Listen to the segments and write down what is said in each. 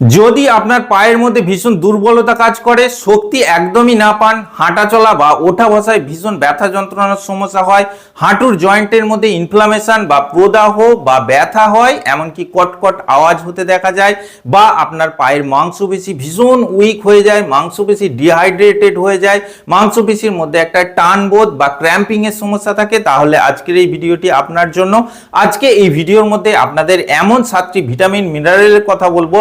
যদি আপনার পায়ের মধ্যে ভীষণ দুর্বলতা কাজ করে, শক্তি একদমই না পান, হাঁটা চলা বা ওঠা বসায় ভীষণ ব্যথা যন্ত্রণার সমস্যা হয়, হাঁটুর জয়েন্টের মধ্যে ইনফ্লামেশন বা প্রদাহ বা ব্যথা হয়, এমনকি কটকট আওয়াজ হতে দেখা যায় বা আপনার পায়ের মাংসপেশি ভীষণ উইক হয়ে যায়, মাংসপেশি ডিহাইড্রেটেড হয়ে যায়, মাংসপেশির মধ্যে একটা টান বোধ বা ক্র্যাম্পিং এর সমস্যা থাকে, তাহলে আজকের এই ভিডিওটি আপনার জন্য। আজকে এই ভিডিওর মধ্যে আপনাদের এমন সাতটি ভিটামিন মিনারেলের কথা বলব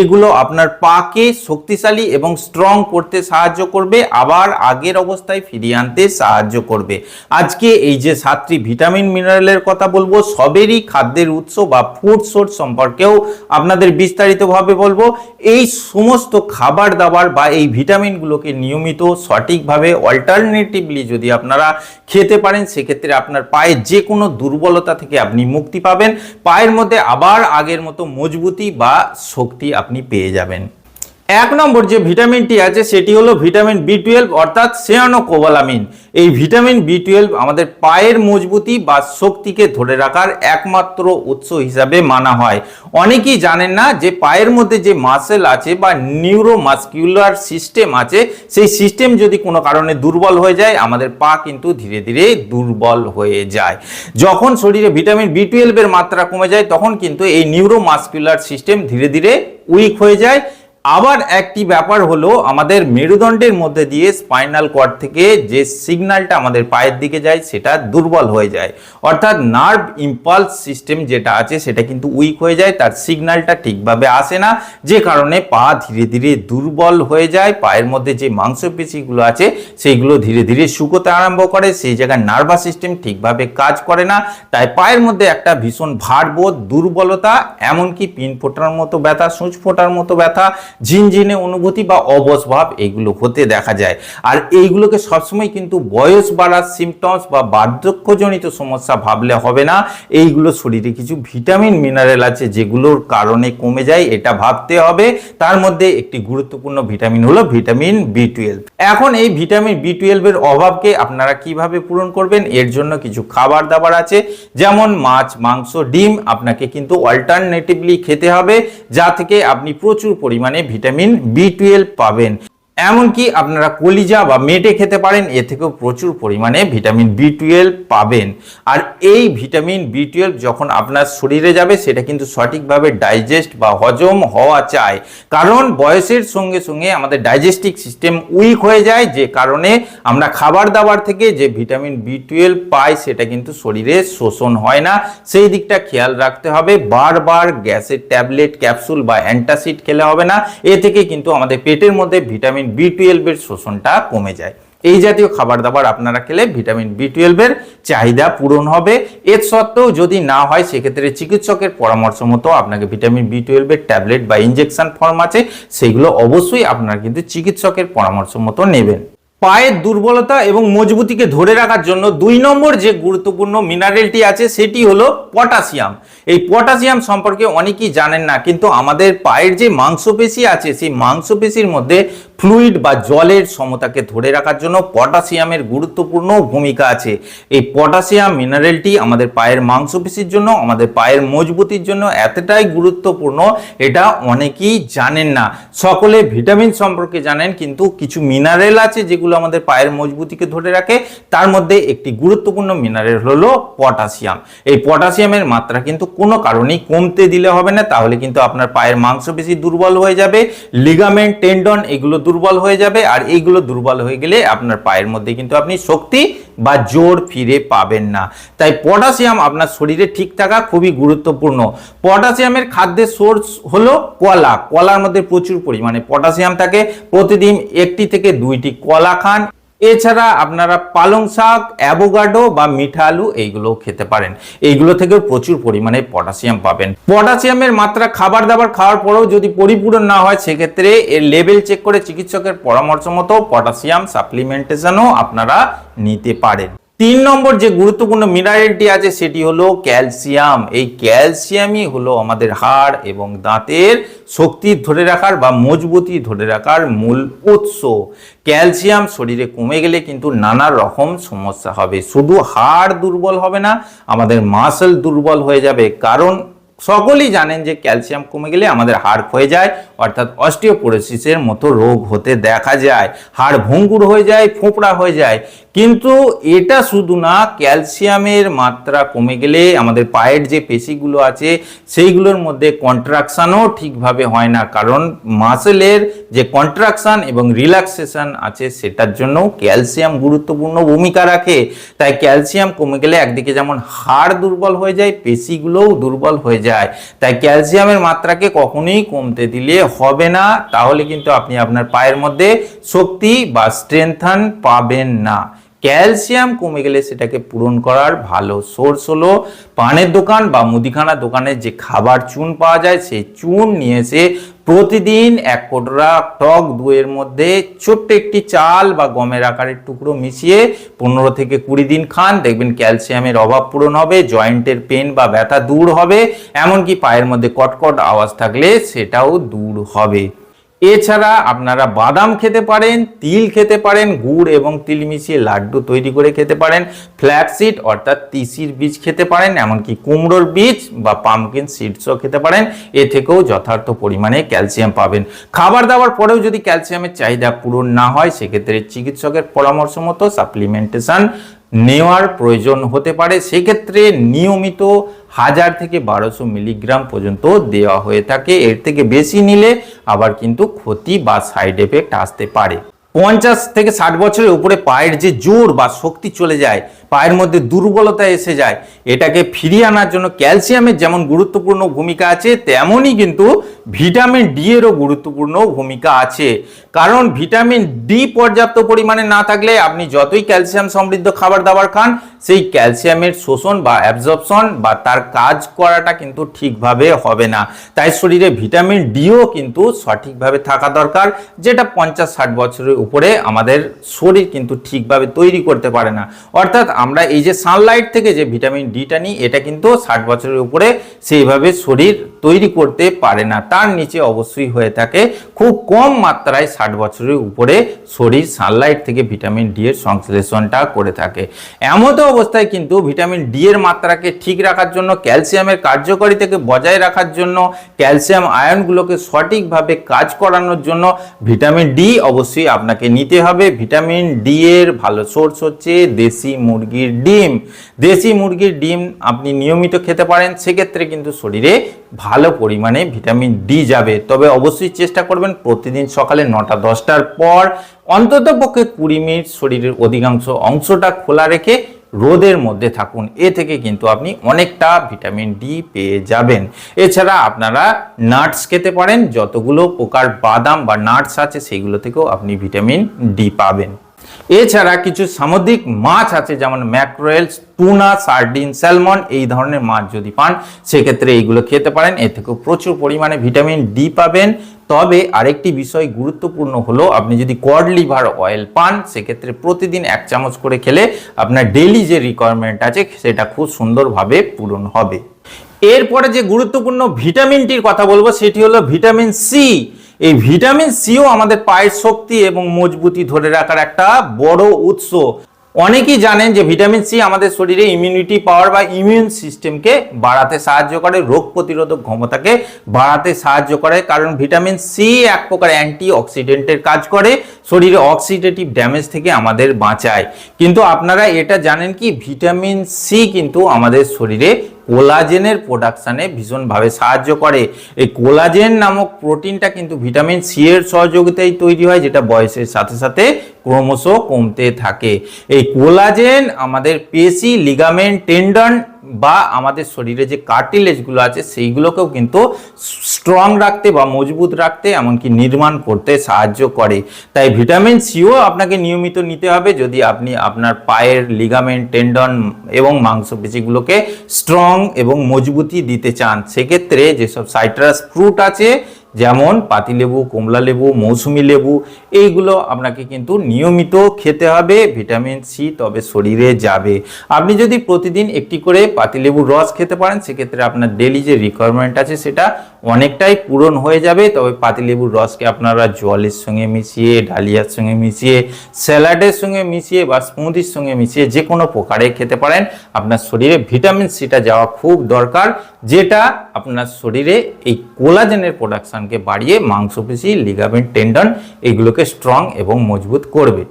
যেগুলো আপনার পাকে শক্তিশালী এবং স্ট্রং করতে সাহায্য করবে, আবার আগের অবস্থায় ফিরিয়ে আনতে সাহায্য করবে। আজকে এই যে সাতটি ভিটামিন মিনারেলের কথা বলব, সবেরই খাদ্যের উৎস বা ফুড সোর্স সম্পর্কেও আপনাদের বিস্তারিতভাবে বলব। এই সমস্ত খাবার দাবার বা এই ভিটামিনগুলোকে নিয়মিত সঠিকভাবে অল্টারনেটিভলি যদি আপনারা খেতে পারেন, সেক্ষেত্রে আপনার পায়ে যে কোনো দুর্বলতা থেকে আপনি মুক্তি পাবেন। পায়ের মধ্যে আবার আগের মতো মজবুতি বা শক্তি আপনি পেয়ে যাবেন। এক নম্বর যে ভিটামিনটি আছে, সেটি হলো ভিটামিন বি টুয়েলভ অর্থাৎ সেয়ানোকোবালামিন। এই ভিটামিন বি টুয়েলভ আমাদের পায়ের মজবুতি বা শক্তিকে ধরে রাখার একমাত্র উৎস হিসাবে মানা হয়। অনেকেই জানেন না যে পায়ের মধ্যে যে মাসেল আছে বা নিউরোমাস্কিউলার সিস্টেম আছে, সেই সিস্টেম যদি কোনো কারণে দুর্বল হয়ে যায়, আমাদের পা কিন্তু ধীরে ধীরে দুর্বল হয়ে যায়। যখন শরীরে ভিটামিন বি টুয়েলভের মাত্রা কমে যায়, তখন কিন্তু এই নিউরোমাস্কিউলার সিস্টেম ধীরে ধীরে উইক হয়ে যায়। আবার একটি ব্যাপার হলো, আমাদের মেরুদণ্ডের মধ্যে দিয়ে স্পাইনাল কর্ড থেকে যে সিগন্যালটা আমাদের পায়ের দিকে যায়, সেটা দুর্বল হয়ে যায়। অর্থাৎ নার্ভ ইম্পালস সিস্টেম যেটা আছে, সেটা কিন্তু উইক হয়ে যায়, তার সিগন্যালটা ঠিকভাবে আসে না। যে কারণে পা ধীরে ধীরে দুর্বল হয়ে যায়, পায়ের মধ্যে যে মাংসপেশিগুলো আছে, সেইগুলো ধীরে ধীরে শুকোতে আরম্ভ করে, সেই জায়গায় নার্ভাস সিস্টেম ঠিকভাবে কাজ করে না। তাই পায়ের মধ্যে একটা ভীষণ ভারবোধ দুর্বলতা, এমনকি পিন ফোটার মতো ব্যথা, সূচ ফোটার মতো ব্যথা ঝিনঝিনে অনুভূতি বা অবস ভাব হতে দেখা যায়। আর এইগুলোকে সবসময় কিন্তু বয়স বাড়ার সিমটমস বা বার্ধক্যজনিত সমস্যা ভাবলে হবে না। এইগুলো শরীরে কিছু ভিটামিন মিনারেল আছে যেগুলোর কারণে কমে যায়, এটা ভাবতে হবে। তার মধ্যে একটি গুরুত্বপূর্ণ ভিটামিন হলো ভিটামিন বি টুয়েলভ এখন এই ভিটামিন বি টুয়েলভের অভাবকে আপনারা কীভাবে পূরণ করবেন? এর জন্য কিছু খাবার দাবার আছে। যেমন মাছ, মাংস, ডিম, আপনাকে কিন্তু অল্টারনেটিভলি খেতে হবে, যা থেকে আপনি প্রচুর পরিমাণে ভিটামিন বি টুয়েলভ পাবেন। এমনকি আপনারা কলিজা বা মেটে খেতে পারেন এ থেকেও প্রচুর পরিমাণে ভিটামিন বি টুয়েলভ পাবেন। আর এই ভিটামিন বি টুয়েলভ যখন আপনার শরীরে যাবে, সেটা কিন্তু সঠিকভাবে ডাইজেস্ট বা হজম হওয়া চাই। কারণ বয়সের সঙ্গে সঙ্গে আমাদের ডাইজেস্টিক সিস্টেম উইক হয়ে যায়, যে কারণে আমরা খাবার দাবার থেকে যে ভিটামিন বি টুয়েলভ পাই, সেটা কিন্তু শরীরে শোষণ হয় না। সেই দিকটা খেয়াল রাখতে হবে। বারবার গ্যাসের ট্যাবলেট, ক্যাপসুল বা অ্যান্টাসিড খেলে হবে না। এ থেকে কিন্তু আমাদের পেটের মধ্যে ভিটামিন বি টুয়েলভের শোষণটা কমে যায়। এই জাতীয় খাবার দাবার আপনারা খেলে ভিটামিন বি টুয়েলভের চাহিদা পূরণ হবে। এর সত্ত্বেও যদি না হয়, সেক্ষেত্রে চিকিৎসকের পরামর্শ মতো আপনাকে ভিটামিন বি টুয়েলভের ট্যাবলেট বা ইঞ্জেকশন ফর্ম আছে, সেগুলো অবশ্যই আপনারা কিন্তু চিকিৎসকের পরামর্শ মতো নেবেন। পায়ের দুর্বলতা এবং মজবুতিকে ধরে রাখার জন্য দুই নম্বর যে গুরুত্বপূর্ণ মিনারেলটি আছে, সেটি হলো পটাশিয়াম এই পটাশিয়াম সম্পর্কে অনেকেই জানেন না, কিন্তু আমাদের পায়ের যে মাংসপেশি আছে, সেই মাংসপেশির মধ্যে ফ্লুইড বা জলের সমতাকে ধরে রাখার জন্য পটাশিয়ামের গুরুত্বপূর্ণ ভূমিকা আছে। এই পটাশিয়াম মিনারেলটি আমাদের পায়ের মাংসপেশির জন্য, আমাদের পায়ের মজবুতির জন্য এতটাই গুরুত্বপূর্ণ, এটা অনেকেই জানেন না। সকলে ভিটামিন সম্পর্কে জানেন, কিন্তু কিছু মিনারেল আছে যেগুলো আমাদের পায়ের মজবুতিকে ধরে রাখে। তার মধ্যে একটি গুরুত্বপূর্ণ মিনারেল হলো পটাশিয়াম। এই পটাশিয়ামের মাত্রা কিন্তু কোনো কারণেই কমতে দিলে হবে না, তাহলে কিন্তু আপনার পায়ের মাংসপেশি দুর্বল হয়ে যাবে। লিগামেন্ট টেন্ডন এগুলো দুর্বল হয়ে যাবে আর এইগুলো দুর্বল হয়ে গেলে আপনার পায়ের মধ্যে কিন্তু আপনি শক্তি বা জোর ফিরে পাবেন না। তাই পটাশিয়াম আপনার শরীরে ঠিক থাকা খুবই গুরুত্বপূর্ণ। পটাশিয়ামের খাদ্যের সোর্স হলো কলা। কলার মধ্যে প্রচুর পরিমাণে পটাশিয়াম থাকে। প্রতিদিন একটি থেকে দুইটি কলা খান। এছাড়া আপনারা পালং শাক, অ্যাভোগাডো বা মিঠা আলু এইগুলোও খেতে পারেন। এইগুলো থেকেও প্রচুর পরিমাণে পটাশিয়াম পাবেন। পটাশিয়ামের মাত্রা খাবার দাবার খাওয়ার পরেও যদি পরিপূরণ না হয়, সেক্ষেত্রে এর লেভেল চেক করে চিকিৎসকের পরামর্শ মতো পটাশিয়াম সাপ্লিমেন্টেশনও আপনারা নিতে পারেন। তিন নম্বর যে গুরুত্বপূর্ণ মিনারেলটি আছে সেটি হলো ক্যালসিয়াম এই ক্যালসিয়ামই হলো আমাদের হাড় এবং দাঁতের শক্তি ধরে রাখার বা মজবুতি ধরে রাখার মূল উৎস। ক্যালসিয়াম শরীরে কমে গেলে কিন্তু নানা রকম সমস্যা হবে। শুধু হাড় দুর্বল হবে না, আমাদের মাসেল দুর্বল হয়ে যাবে। কারণ সকলেই জানেন যে ক্যালসিয়াম কমে গেলে আমাদের হাড় ক্ষয়ে যায়, অর্থাৎ অস্টিওপোরোসিসের মতো রোগ হতে দেখা যায়। হাড় ভঙ্গুর হয়ে যায়, ফোঁপড়া হয়ে যায়। কিন্তু এটা শুধু না, ক্যালসিয়ামের মাত্রা কমে গেলে আমাদের পায়ের যে পেশিগুলো আছে, সেইগুলোর মধ্যে কন্ট্রাকশানও ঠিকভাবে হয় না। কারণ মাসেলের যে কন্ট্রাকশান এবং রিল্যাক্সেশন আছে, সেটার জন্য ক্যালসিয়াম গুরুত্বপূর্ণ ভূমিকা রাখে। তাই ক্যালসিয়াম কমে গেলে একদিকে যেমন হাড় দুর্বল হয়ে যায়, পেশিগুলোও দুর্বল হয়ে যায়। তাই ক্যালসিয়ামের মাত্রাকে কখনোই কমতে দিলে হবে না। তাহলে কিন্তু আপনি আপনার পায়ের মধ্যে শক্তি বা স্ট্রেংথান পাবেন না। ক্যালসিয়াম কমে গেলে সেটাকে পূরণ করার ভালো সোর্স হলো পানের দোকান বা মুদিখানা দোকানে যে খাবার চুন পাওয়া যায়, সেই চুন নিয়ে এসে প্রতিদিন এক কোটরা টক দুয়ের মধ্যে ছোট্ট একটি চাল বা গমের আকারের টুকরো মিশিয়ে পনেরো থেকে কুড়ি দিন খান। দেখবেন ক্যালসিয়ামের অভাব পূরণ হবে, জয়েন্টের পেন বা ব্যথা দূর হবে, এমনকি পায়ের মধ্যে কটকট আওয়াজ থাকলে সেটাও দূর হবে। এছাড়া আপনারা বাদাম খেতে পারেন, তিল খেতে পারেন, গুড় এবং তিল মিশিয়ে লাড্ডু তৈরি করে খেতে পারেন ফ্ল্যাক্সিড অর্থাৎ তিসির বীজ খেতে পারেন, এমনকি কুমড়োর বীজ বা পামকিন সিডসও খেতে পারেন, এ থেকেও যথার্থ পরিমাণে ক্যালসিয়াম পাবেন। খাবার দাবার পরেও যদি ক্যালসিয়ামের চাহিদা পূরণ না হয়, সেক্ষেত্রে চিকিৎসকের পরামর্শ মতো সাপ্লিমেন্টেশন নেওয়ার প্রয়োজন হতে পারে, সেক্ষেত্রে নিয়মিত হাজার থেকে বারোশো মিলিগ্রাম পর্যন্ত দেওয়া হয়ে থাকে। এর থেকে বেশি নিলে আবার কিন্তু ক্ষতি বা সাইড এফেক্ট আসতে পারে। পঞ্চাশ থেকে ষাট বছরের উপরে পায়ের যে জোর বা শক্তি চলে যায়, পায়ের মধ্যে দুর্বলতা এসে যায়, এটাকে ফিরিয়ে আনার জন্য ক্যালসিয়ামের যেমন গুরুত্বপূর্ণ ভূমিকা আছে, তেমনই কিন্তু ভিটামিন ডি এরও গুরুত্বপূর্ণ ভূমিকা আছে। কারণ ভিটামিন ডি পর্যাপ্ত পরিমাণে না থাকলে আপনি যতই ক্যালসিয়াম সমৃদ্ধ খাবার দাবার খান, সেই ক্যালসিয়ামের শোষণ বা অ্যাবজর্পশন বা তার কাজ করাটা কিন্তু ঠিকভাবে হবে না। তাই শরীরে ভিটামিন ডিও কিন্তু সঠিকভাবে থাকা দরকার, যেটা পঞ্চাশ ষাট বছরের উপরে আমাদের শরীর কিন্তু ঠিকভাবে তৈরি করতে পারে না। অর্থাৎ আমরা এই যে সানলাইট থেকে যে ভিটামিন ডিটা নিই, এটা কিন্তু ষাট বছরের উপরে সেইভাবে শরীর তৈরি করতে পারে না। তার নিচে অবশ্যই হয়ে থাকে খুব কম মাত্রায় ষাট বছরের উপরে শরীর সানলাইট থেকে ভিটামিন ডি এর সংশ্লেষণটা করে থাকে। এমত অবস্থায় কিন্তু ভিটামিন ডি এর মাত্রাকে ঠিক রাখার জন্য, ক্যালসিয়ামের কার্যকারিতাকে বজায় রাখার জন্য, ক্যালসিয়াম আয়নগুলোকে সঠিকভাবে কাজ করানোর জন্য ভিটামিন ডি অবশ্যই আপনাকে নিতে হবে। ভিটামিন ডি এর ভালো সোর্স হচ্ছে দেশি মুরগির ডিম। দেশি মুরগির ডিম আপনি নিয়মিত খেতে পারেন, সেক্ষেত্রে কিন্তু শরীরে ভালো পরিমাণে ভিটামিন ডি যাবে। তবে অবশ্যই চেষ্টা করবেন প্রতিদিন সকালে নটা, দশটার পর অন্তত পক্ষে কুড়ি মিনিট শরীরের অধিকাংশ অংশটা খোলা রেখে রোদের মধ্যে থাকুন। এ থেকে কিন্তু আপনি অনেকটা ভিটামিন ডি পেয়ে যাবেন। এছাড়া আপনারা নাটস খেতে পারেন, যতগুলো প্রকার বাদাম বা নাটস আছে সেইগুলো থেকেও আপনি ভিটামিন ডি পাবেন। এছাড়া কিছু সামুদ্রিক মাছ আছে, যেমন ম্যাক্রোয়েলস, টুনা, সার্ডিন, স্যালমন, এই ধরনের মাছ যদি পান, সেক্ষেত্রে এইগুলো খেতে পারেন। এ থেকেও প্রচুর পরিমাণে ভিটামিন ডি পাবেন। তবে আরেকটি বিষয় গুরুত্বপূর্ণ হলো, আপনি যদি কড লিভার অয়েল পান, সেক্ষেত্রে প্রতিদিন এক চামচ করে খেলে আপনার ডেলি যে রিকোয়ারমেন্ট আছে, সেটা খুব সুন্দরভাবে পূরণ হবে। এরপরে যে গুরুত্বপূর্ণ ভিটামিনটির কথা বলব, সেটি হলো ভিটামিন সি। এই ভিটামিন সিও আমাদের পায়ের শক্তি এবং মজবুতি ধরে রাখার একটা বড় উৎস। অনেকেই জানেন যে ভিটামিন সি আমাদের শরীরে ইমিউনিটি পাওয়ার বা ইমিউন সিস্টেমকে বাড়াতে সাহায্য করে, রোগ প্রতিরোধক ক্ষমতাকে বাড়াতে সাহায্য করে, কারণ ভিটামিন সি এক প্রকার অ্যান্টি অক্সিডেন্টের কাজ করে, শরীরে অক্সিডেটিভ ড্যামেজ থেকে আমাদের বাঁচায়। কিন্তু আপনারা এটা জানেন কি, ভিটামিন সি কিন্তু আমাদের শরীরে কোলাজেনের প্রোডাকশানে ভীষণভাবে সাহায্য করে। এই কোলাজেন নামক প্রোটিনটা কিন্তু ভিটামিন সি এর সহযোগিতায় তৈরি হয়, যেটা বয়সের সাথে সাথে ক্রমশ কমতে থাকে। এই কোলাজেন আমাদের পেশি লিগামেন্ট টেন্ডন বা আমাদের শরীরে যে কার্টিলেজগুলো আছে, সেইগুলোকেও কিন্তু স্ট্রং রাখতে বা মজবুত রাখতে এমনকি নির্মাণ করতে সাহায্য করে। তাই ভিটামিন সিও আপনাকে নিয়মিত নিতে হবে যদি আপনি আপনার পায়ের লিগামেন্ট টেন্ডন এবং মাংসপেশিগুলোকে স্ট্রং এবং মজবুতি দিতে চান। সেক্ষেত্রে যেসব সাইট্রাস ফ্রুট আছে যেমন পাতিলেবু কমলা লেবু, মৌসুমি লেবু, এইগুলো আপনাকে কিন্তু নিয়মিত খেতে হবে, ভিটামিন সি তবে শরীরে যাবে। আপনি যদি প্রতিদিন একটি করে পাতিলেবুর রস খেতে পারেন, সেক্ষেত্রে আপনার ডেলি যে রিকোয়ারমেন্ট আছে সেটা অনেকটাই পূরণ হয়ে যাবে, তবে পাতিলেবুর রসকে আপনারা জলের সঙ্গে মিশিয়ে, ডালিয়ার সঙ্গে মিশিয়ে, স্যালাডের সঙ্গে মিশিয়ে বা স্মুদির সঙ্গে মিশিয়ে যে কোনো প্রকারে খেতে পারেন। আপনার শরীরে ভিটামিন সিটা যাওয়া খুব দরকার, যেটা আপনার শরীরে এই কোলাজেনের প্রোডাকশনকে বাড়িয়ে মাংসপেশি, লিগামেন্ট, টেন্ডন, এগুলোকে স্ট্রং এবং মজবুত করবে।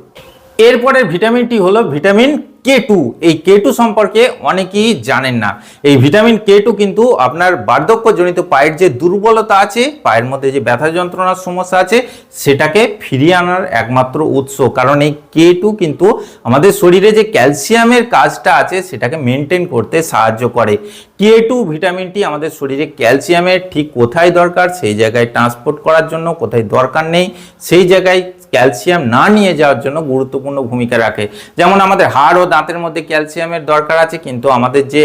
এরপরের ভিটামিনটি হলো ভিটামিন কে টু এই কে টু সম্পর্কে অনেকেই জানেন না। এই ভিটামিন কে টু কিন্তু আপনার বার্ধক্যজনিত পায়ের যে দুর্বলতা আছে, পায়ের মধ্যে যে ব্যথা যন্ত্রণার সমস্যা আছে, সেটাকে ফিরিয়ে আনার একমাত্র উৎস। কারণ এই কে টু কিন্তু আমাদের শরীরে যে ক্যালসিয়ামের কাজটা আছে, সেটাকে মেনটেন করতে সাহায্য করে। কে টু ভিটামিনটি আমাদের শরীরে ক্যালসিয়ামের ঠিক কোথায় দরকার, সেই জায়গায় ট্রান্সপোর্ট করার জন্য কোথায় দরকার নেই, সেই জায়গায় ক্যালসিয়াম না নিয়ে যাওয়ার জন্য গুরুত্বপূর্ণ ভূমিকা রাখে। যেমন আমাদের হাড় ও দাঁতের মধ্যে ক্যালসিয়ামের দরকার আছে, কিন্তু আমাদের যে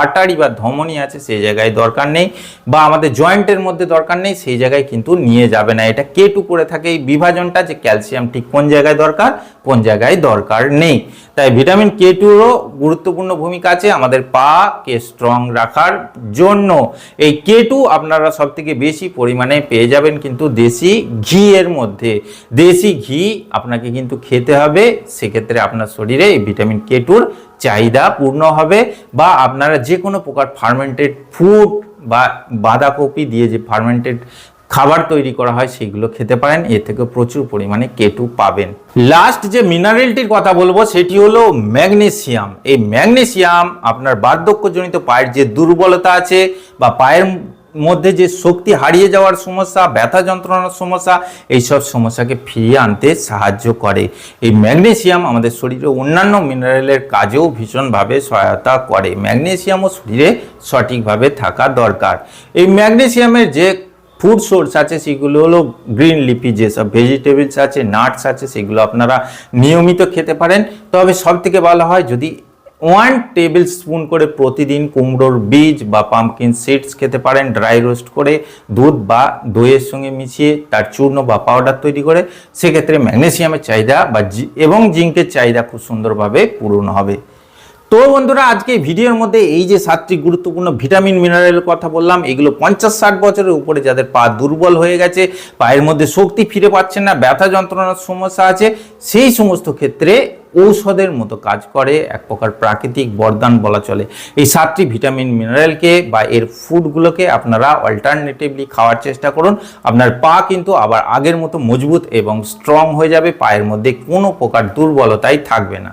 আর্টারি বা ধমনী আছে সেই জায়গায় দরকার নেই। বা আমাদের জয়েন্টের মধ্যে দরকার নেই, সেই জায়গায় কিন্তু নিয়ে যাবে না। এটা কে টু করে থাকে এই বিভাজনটা যে ক্যালসিয়াম ঠিক কোন জায়গায় দরকার, কোন জায়গায় দরকার নেই। তাই ভিটামিন কে টুরও গুরুত্বপূর্ণ ভূমিকা আছে আমাদের পা কে স্ট্রং রাখার জন্য। এই কে টু আপনারা সব থেকে বেশি পরিমাণে পেয়ে যাবেন কিন্তু দেশি ঘি এর মধ্যে দেশি ঘি আপনাকে কিন্তু খেতে হবে, সেক্ষেত্রে আপনার শরীরে এই ভিটামিন কে টুর চাহিদা পূর্ণ হবে বা আপনারা যে কোনো প্রকার ফার্মেন্টেড ফুড বা বাঁধাকপি দিয়ে যে ফার্মেন্টেড খাবার তৈরি করা হয়, সেগুলো খেতে পারেন। এর থেকে প্রচুর পরিমাণে কেটু পাবেন। লাস্ট যে মিনারেলটির কথা বলব, সেটি হলো ম্যাগনেসিয়াম এই ম্যাগনেসিয়াম আপনার বার্ধক্যজনিত পায়ের যে দুর্বলতা আছে বা পায়ের মধ্যে যে শক্তি হারিয়ে যাওয়ার সমস্যা, ব্যথা যন্ত্রণার সমস্যা, এইসব সমস্যাকে ফিরিয়ে আনতে সাহায্য করে। এই ম্যাগনেসিয়াম আমাদের শরীরে অন্যান্য মিনারেলের কাজেও ভীষণভাবে সহায়তা করে। ম্যাগনেসিয়ামও শরীরে সঠিকভাবে থাকা দরকার। এই ম্যাগনেসিয়ামের যে ফুড সোর্স আছে, সেগুলো হলো গ্রিন লিপি যেসব ভেজিটেবলস আছে নাটস আছে, সেগুলো আপনারা নিয়মিত খেতে পারেন। তবে সব থেকে ভালো হয় যদি ওয়ান টেবিল স্পুন করে প্রতিদিন কুমড়োর বীজ বা পাম্পকিন সিডস খেতে পারেন, ড্রাই রোস্ট করে দুধ বা দইয়ের সঙ্গে মিশিয়ে তার চূর্ণ বা পাউডার তৈরি করে। সেক্ষেত্রে ম্যাগনেশিয়ামের চাহিদা বা এবং জিঙ্কের চাহিদা খুব সুন্দরভাবে পূরণ হবে। তো বন্ধুরা, আজকে ভিডিওর মধ্যে এই যে সাতটি গুরুত্বপূর্ণ ভিটামিন মিনারেলের কথা বললাম, এগুলো পঞ্চাশ ষাট বছরের উপরে যাদের পা দুর্বল হয়ে গেছে পায়ের মধ্যে শক্তি ফিরে পাচ্ছেন না, ব্যথা যন্ত্রণার সমস্যা আছে, সেই সমস্ত ক্ষেত্রে ঔষধের মতো কাজ করে, এক প্রকার প্রাকৃতিক বরদান বলা চলে। এই সাতটি ভিটামিন মিনারেলকে বা এর ফুডগুলোকে আপনারা অল্টারনেটিভলি খাওয়ার চেষ্টা করুন। আপনার পা কিন্তু আবার আগের মতো মজবুত এবং স্ট্রং হয়ে যাবে, পায়ের মধ্যে কোনো প্রকার দুর্বলতাই থাকবে না।